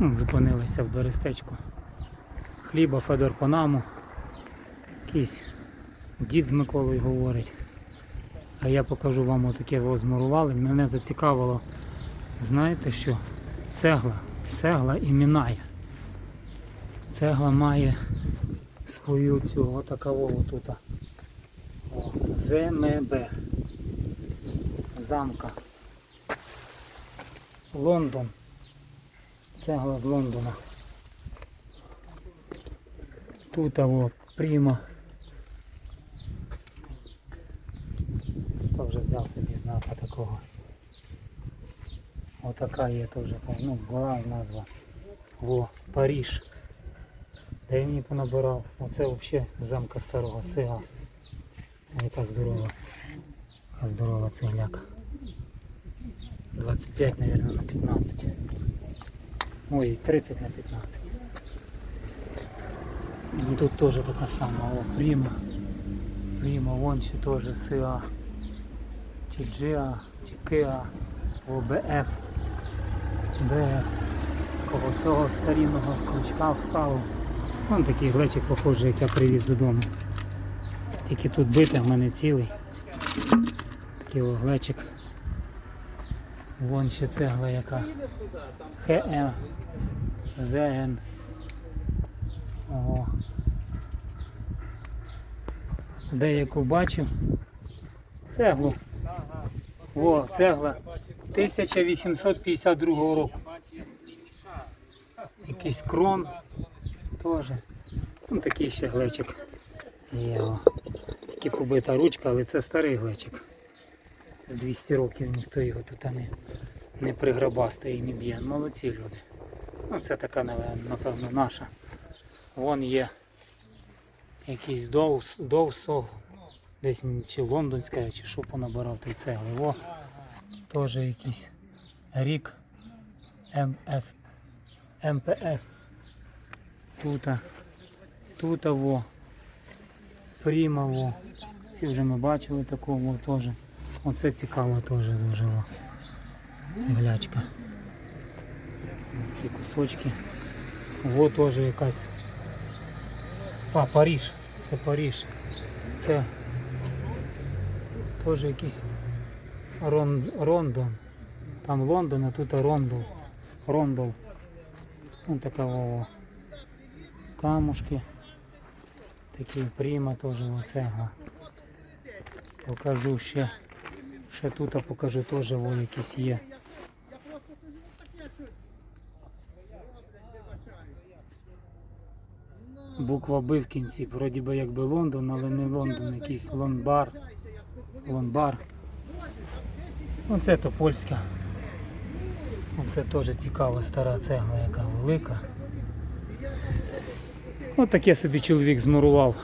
Зупинилися в Берестечку. Хліба Федор Панаму. Якийсь дід з Миколою говорить. А я покажу вам отаке розмурували. Мене зацікавило, знаєте що? Цегла. Цегла і мінає. Цегла має свою цю отакову тут. ЗМБ. Замка. Лондон. Цегла з Лондона. Тут або Пріма. То вже взяв собі знака такого. Отака є теж, ну, була назва. Во, Паріж. Де він її понабирав? Оце взагалі замка старого сига. Яка здорова. Яка здорова цегляка. 25, мабуть, на 15. Ой, 30 на 15. Ну, тут теж така сама. О, Пріма. Пріма, вон ще теж СА. Чи GA, чи ОБФ. БФ. Кого цього старінного крючка вставив. Вон такий глечик похожий, як я привіз додому. Тільки тут битий, в мене цілий. Такий о, глечик. Вон ще цегла яка. ХМ. ЗН. Ого. Деяку бачив. Цеглу. О, цегла. 1852 року. Якийсь крон теж. Ну такий ще глечик. Є. О. Побита ручка, але це старий глечик. З 200 років ніхто його тут не, не приграбастає і не б'є. Молодці люди. Ну це така, напевно, наша. Вон є якийсь довс, довсо, десь чи лондонська, чи що понабирав той цегли. О, теж якийсь рік МС, МПС. Тута, тута во, Пріма во. Ці вже ми бачили такого теж. Оце цікаво теж дуже. Цеглячка. Такі кусочки. Во теж якась. А, Паріж. Це Паріж. Це теж якийсь Рон, Рондон. Там Лондон, а тут Рондол. Рондол. Ось така камушки. Такі пріма теж оцегла. Покажу ще. Ще тут покажу теж во якісь є. Буква Б в кінці, вроді би якби Лондон, але не Лондон, якийсь Лонбар. Лонбар. Оце то польська. Оце теж цікава стара цегла, яка велика. Ось таке собі чоловік змурував